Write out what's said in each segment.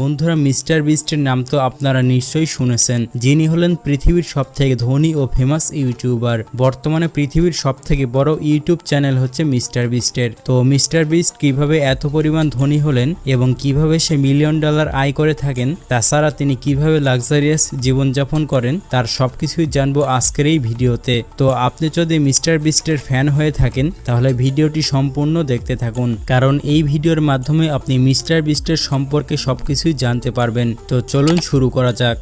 বন্ধুরা, মিস্টার বিস্টের নাম তো আপনারা নিশ্চয়ই শুনেছেন। যিনি হলেন পৃথিবীর সব থেকে ধনী ও ফেমাস ইউটিউবার বর্তমানে পৃথিবীর সব থেকে বড় ইউটিউব চ্যানেল হচ্ছে মিস্টার বিস্টের। তো মিস্টার বিস্ট কীভাবে এত পরিমাণ ধনী হলেন এবং কীভাবে সে মিলিয়ন ডলার আয় করে থাকেন, তাছাড়া তিনি কীভাবে লাক্সারিয়াস জীবনযাপন করেন, তার সবকিছুই জানব আজকের এই ভিডিওতে। তো আপনি যদি মিস্টার বিস্টের ফ্যান হয়ে থাকেন, তাহলে ভিডিওটি সম্পূর্ণ দেখতে থাকুন। কারণ এই ভিডিওর মাধ্যমে আপনি মিস্টার বিস্টের সম্পর্কে সবকিছুই জানতে পারবেন। তো চলুন শুরু করা যাক।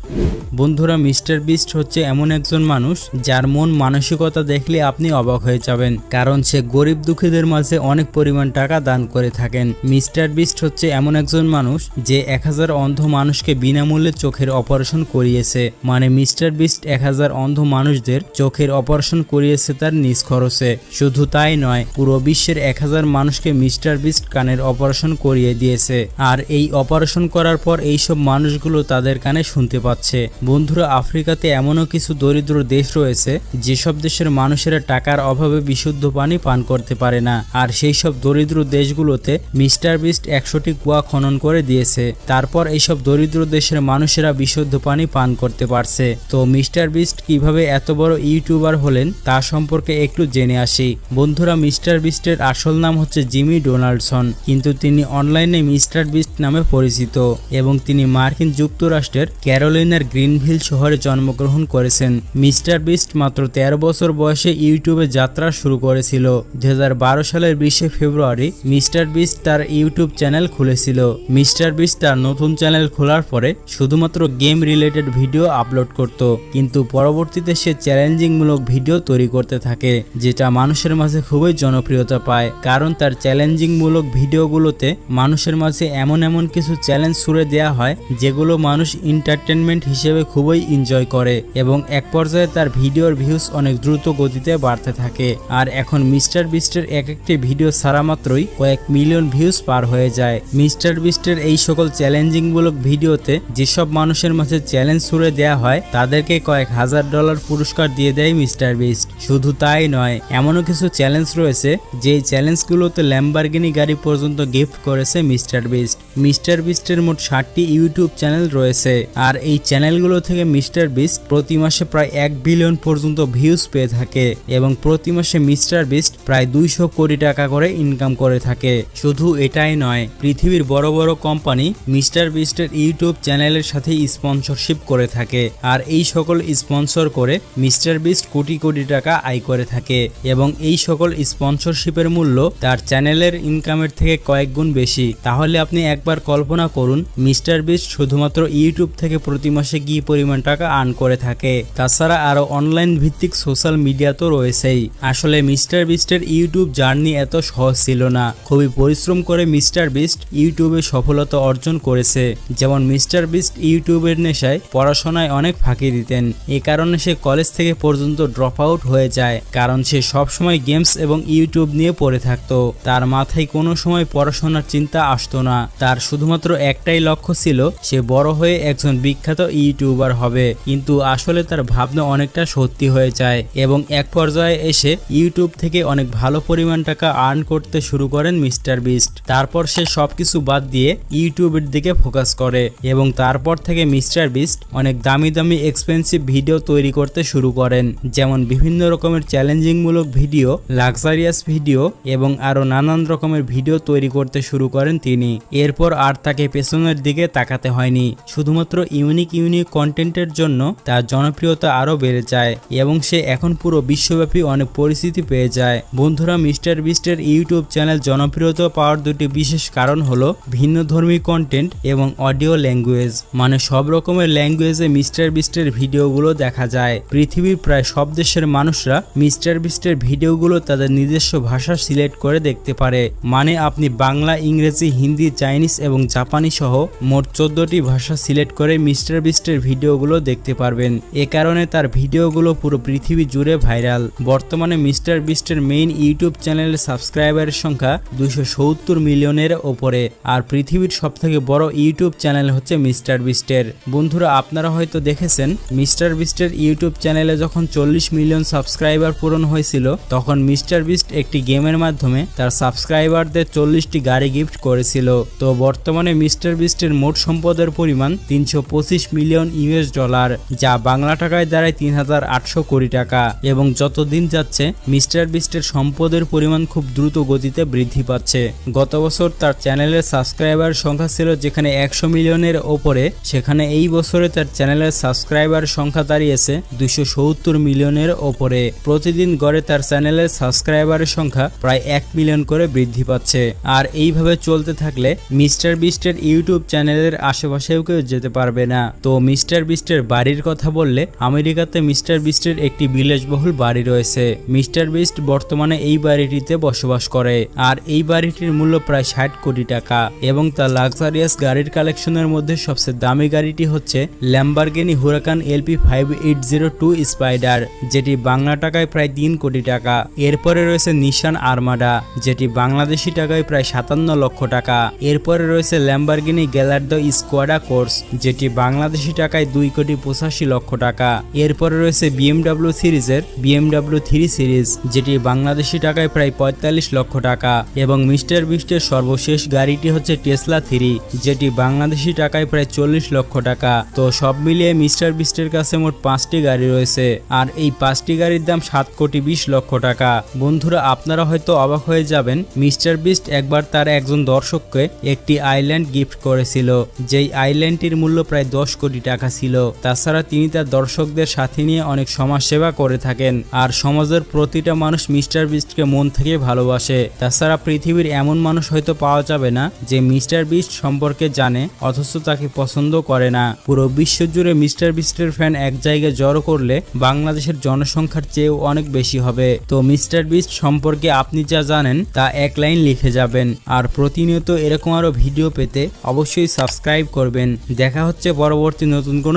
বন্ধুরা, মিস্টার বিস্ট হচ্ছে এমন একজন মানুষ যার মন মানসিকতা দেখলে আপনি অবাক হয়ে যাবেন, কারণ সে গরিব দুঃখীদের মাঝে অনেক পরিমাণ টাকা দান করে থাকেন। মিস্টার বিস্ট হচ্ছে এমন একজন মানুষ যে এক হাজার অন্ধ মানুষকে বিনামূল্যে চোখের অপারেশন করিয়েছে। মানে মিস্টার বিস্ট এক হাজার অন্ধ মানুষদের চোখের অপারেশন করিয়েছে তার নিজ খরচে। শুধু তাই নয়, পুরো বিশ্বের এক হাজার মানুষকে মিস্টার বিস্ট কানের অপারেশন করিয়ে দিয়েছে। আর এই অপারেশন করার পর এইসব মানুষগুলো তাদের কানে শুনতে পাচ্ছে। বন্ধুরা, আফ্রিকাতে এমনও কিছু দরিদ্র দেশ রয়েছে, যেসব দেশের মানুষেরা টাকার অভাবে বিশুদ্ধ পানি পান করতে পারে না। আর সেই সব দরিদ্র দেশগুলোতে মিস্টার বিস্ট একশোটি কুয়া খনন করে দিয়েছে। তারপর এইসব দরিদ্র দেশের মানুষেরা বিশুদ্ধ পানি পান করতে পারছে। তো মিস্টার বিস্ট কীভাবে এত বড় ইউটিউবার হলেন, তা সম্পর্কে একটু জেনে আসি। বন্ধুরা, মিস্টার বিস্টের আসল নাম হচ্ছে জিমি ডোনাল্ডসন, কিন্তু তিনি অনলাইনে মিস্টার বিস্ট নামে পরিচিত। এবং তিনি মার্কিন যুক্তরাষ্ট্রের ক্যারোলিনার গ্রিনভিল শহরে জন্মগ্রহণ করেছেন। মিস্টার বিস্ট মাত্র তেরো বছর বয়সে ইউটিউবে যাত্রা শুরু করেছিল। দু হাজার বারো সালের বিশে ফেব্রুয়ারি মিস্টার বিস্ট তার ইউটিউব চ্যানেল খুলেছিল। মিস্টার বিস্ট তার নতুন চ্যানেল খোলার পরে শুধুমাত্র গেম রিলেটেড ভিডিও আপলোড করত, কিন্তু পরবর্তীতে সে চ্যালেঞ্জিংমূলক ভিডিও তৈরি করতে থাকে, যেটা মানুষের মাঝে খুবই জনপ্রিয়তা পায়। কারণ তার চ্যালেঞ্জিংমূলক ভিডিওগুলোতে মানুষের মাঝে এমন এমন কিছু চ্যালেঞ্জ ছুড়ে দেওয়া হয়, যেগুলো মানুষ এন্টারটেনমেন্ট হিসেবে খুবই এনজয় করে এবং এক পর্যায়ে তার ভিডিওর ভিউজ অনেক দ্রুত গতিতে বাড়তে থাকে। আর এখন মিস্টার বিস্টের এক একটি ভিডিও ছাড়া মাত্রই কয়েক মিলিয়ন ভিউজ পার হয়ে যায়। মিস্টার বিস্টের এই সকল চ্যালেঞ্জিংমূলক ভিডিওতে যেসব মানুষের মাঝে চ্যালেঞ্জ ছুড়ে দেওয়া হয়, তাদেরকে কয়েক হাজার ডলার পুরস্কার দিয়ে দেয় মিস্টার বিস্ট। শুধু তাই নয়, এমনও কিছু চ্যালেঞ্জ রয়েছে যে চ্যালেঞ্জগুলোতে ল্যাম্বারগিনি গাড়ি পর্যন্ত গিফট করেছে মিস্টার বিস্ট। মিস্টার বিস্টের মোট ষাটটি ইউটিউব চ্যানেল রয়েছে। আর এই চ্যানেলগুলো থেকে মিস্টার বিস্ট প্রতি মাসে প্রায় এক বিলিয়ন পর্যন্ত ভিউজ পেয়ে থাকে এবং প্রতি মাসে মিস্টার বিস্ট প্রায় দুইশো কোটি টাকা করে ইনকাম করে থাকে। শুধু এটাই নয়, পৃথিবীর বড় বড় কোম্পানি মিস্টার বিস্টের ইউটিউব চ্যানেলের সাথে স্পন্সরশিপ করে থাকে। আর এই সকল স্পন্সর করে মিস্টার বিস্ট কোটি কোটি টাকা আয় করে থাকে এবং এই সকল স্পন্সরশিপের মূল্য তার চ্যানেলের ইনকামের থেকে কয়েক গুণ বেশি। তাহলে আপনি একবার কল্পনা করুন মিস্টার বিস্ট শুধুমাত্র ইউটিউব থেকে প্রতি মাসে কি পরিমাণ টাকা আর্ন করে থাকে? তাছাড়া আরও অনলাইন ভিত্তিক সোশ্যাল মিডিয়া তো রয়েছেই। আসলে মিস্টার বিস্টের ইউটিউব জার্নি এত সহজ ছিল না। খুবই পরিশ্রম করে মিস্টার বিস্ট ইউটিউবে সফলতা অর্জন করেছে। যেমন মিস্টার বিস্ট ইউটিউবের নেশায় পড়াশোনায় অনেক ফাঁকি দিতেন। এ কারণে সে কলেজ থেকে পর্যন্ত ড্রপ আউট হয়ে যায়। কারণ সে সবসময় গেমস এবং ইউটিউব নিয়ে পড়ে থাকতো। তার মাথায় কোনো সময় পড়াশোনার চিন্তা আসতো না। তার শুধুমাত্র একটাই লক্ষ্য ছিল, সে বড় হয়ে একজন বিখ্যাত ইউটিউবার হবে। কিন্তু আসলে তার ভাবনা অনেকটা সত্যি হয়ে যায় এবং এক পর্যায়ে এসে ইউটিউব থেকে অনেক ভালো পরিমাণ টাকা আর্ন করতে শুরু করেন মিস্টার বিস্ট। তারপর সে সবকিছু বাদ দিয়ে ইউটিউবের দিকে ফোকাস করে এবং তারপর থেকে মিস্টার বিস্ট অনেক দামি দামি এক্সপেন্সিভ ভিডিও তৈরি করতে শুরু করেন, যেমন বিভিন্ন রকমের চ্যালেঞ্জিংমূলক ভিডিও, লাক্সারিয়াস ভিডিও এবং আরও নানান রকমের ভিডিও তৈরি করতে শুরু করেন তিনি। এরপর আর তাকে পেছনের দিকে তাকাতে হয়নি। শুধুমাত্র ইউনিক ইউনিক কন্টেন্টের জন্য তার জনপ্রিয়তা আরও বেড়ে যায় এবং সে এখন পুরো বিশ্বব্যাপী অনেক পরিস্থিতি পেয়ে যায়। বন্ধুরা, মিস্টার বিস্টের ইউটিউব চ্যানেল জনপ্রিয়তা পাওয়ার দুটি বিশেষ কারণ হলো ভিন্ন ধর্মী কন্টেন্ট এবং অডিও ল্যাঙ্গুয়েজ। মানে সব রকমের ল্যাঙ্গুয়েজে মিস্টার বিস্টের ভিডিওগুলো দেখা যায়। পৃথিবীর প্রায় সব দেশের মানুষরা মিস্টার বিস্টের ভিডিওগুলো তাদের নিজস্ব ভাষা সিলেক্ট করে দেখতে পারে। মানে আপনি বাংলা, ইংরেজি, হিন্দি, চাইনিজ এবং জাপানি সহ মোট চোদ্দটি ভাষা সিলেক্ট করে মিস্টার বিস্টের ভিডিওগুলো দেখতে পারবেন। এ কারণে তার ভিডিওগুলো পুরো পৃথিবী জুড়ে ভাইরাল। বর্তমানে মিস্টার বিস্টের মেইন ইউটিউব চ্যানেলের সাবস্ক্রাইবারের সংখ্যা দুশো মিলিয়নের ওপরে, আর পৃথিবীর সবথেকে বড় ইউটিউব চ্যানেল হচ্ছে মিস্টার বিস্টের। বন্ধুরা, আপনারা হয়তো দেখেছেন, মিস্টার বিস্টের ইউটিউব চ্যানেলে যখন চল্লিশ মিলিয়ন সাবস্ক্রাইবার পূরণ হয়েছিল, তখন মিস্টার বিস্ট একটি গেমের মাধ্যমে তার সাবস্ক্রাইবারদের চল্লিশটি গাড়ি গিফট করেছিল। তো বর্তমানে মিস্টার বিস্টের মোট সম্পদের পরিমাণ তিনশো পঁচিশ মিলিয়ন ইউএস ডলার, যা বাংলা টাকায় দাঁড়ায় তিন হাজার আটশো কোটি টাকা। এবং যত দিন যাচ্ছে, মিস্টার বিস্টের সম্পদের পরিমাণ খুব দ্রুত গতিতে বৃদ্ধি পাচ্ছে। গত বছর তার চ্যানেলের সাবস্ক্রাইবার সংখ্যা ছিল যেখানে একশো মিলিয়নের ওপরে, সেখানে এই বছরে তার চ্যানেলের সাবস্ক্রাইবার সংখ্যা দাঁড়িয়েছে দুশো সত্তর মিলিয়নের ওপরে। প্রতিদিন গড়ে তার চ্যানেলের সাবস্ক্রাইবারের সংখ্যা প্রায় এক মিলিয়ন করে বৃদ্ধি পাচ্ছে। আর এইভাবে চলতে থাকলে মিস্টার বিস্টের ইউটিউব চ্যানেলের আশেপাশেও কেউ যেতে পারবে না। তো মিস্টার বিস্টের বাড়ির কথা বললে আমেরিকাতে মিস্টার বিস্টের একটি বিলাসবহুল বাড়ি রয়েছে। মিস্টার বিস্ট বর্তমানে এই বাড়িটিতে বসবাস করে। আর এই বাড়িটির মূল্য প্রায় ষাট কোটি টাকা। এবং তার লাক্সারিয়াস গাড়ির কালেকশনের মধ্যে সবচেয়ে দামি গাড়িটি হচ্ছে Lamborghini Huracan LP five eight zero two Spyder যেটি বাংলা টাকায় প্রায় তিন কোটি টাকা। এরপরে রয়েছে নিশান আর্মাডা যেটি বাংলাদেশি টাকায় প্রায় সাতান্ন লক্ষ টাকা। এরপরে রয়েছে ল্যাম্বারগিনি গ্যালার্দো স্কোয়াডা কোর্স যেটি বাংলাদেশি টাকায় দুই কোটি পঁচাশি লক্ষ টাকা। এরপরে রয়েছে বিএমডাব্লিউ সিরিজের বিএমডাব্লিউ থ্রি সিরিজ যেটি বাংলাদেশি টাকায় প্রায় পঁয়তাল্লিশ লক্ষ টাকা। এবং মিস্টার বিস্টের সর্বশেষ গাড়িটি হচ্ছে টেসলা থ্রি যেটি বাংলাদেশি টাকায় প্রায় চল্লিশ লক্ষ টাকা। তো সব মিলিয়ে মিস্টার বিস্টের কাছে মোট পাঁচটি গাড়ি রয়েছে। আর এই পাঁচটি গাড়ির দাম সাত কোটি বিশ লক্ষ টাকা। বন্ধুরা, আপনারা হয়তো অবাক হয়ে যাবেন, মিস্টার বিস্ট একবার তার একজন দর্শককে একটি আইল্যান্ড গিফট করেছিল, যেই আইল্যান্ডটির মূল্য প্রায় দশ কোটি টাকা ছিল। তাছাড়া তিনি তার দর্শকদের সাথে নিয়ে অনেক সমাজসেবা করে থাকেন, আর সমাজের প্রতিটা মানুষ মিস্টার বিস্টকে মন থেকে ভালোবাসে। তাছাড়া পৃথিবীর এমন মানুষ হয়তো পাওয়া যাবে না, যে মিস্টার বিস্ট সম্পর্কে জানে, অথচ তাকে পছন্দ করে না। পুরো বিশ্ব জুড়ে মিস্টার বিস্টের ফ্যান এক জায়গায় জড়ো করলে বাংলাদেশের জনসংখ্যার চেয়েও অনেক বেশি হবে। তো মিস্টার বিস্ট সম্পর্কে আপনি যা জানেন, তা এক লাইন লিখে যাবেন। আর প্রতিনিয়ত এরকম আরও ভিডিও পেতে অবশ্যই সাবস্ক্রাইব করবেন। দেখা হচ্ছে পরবর্তী নতুন কোনো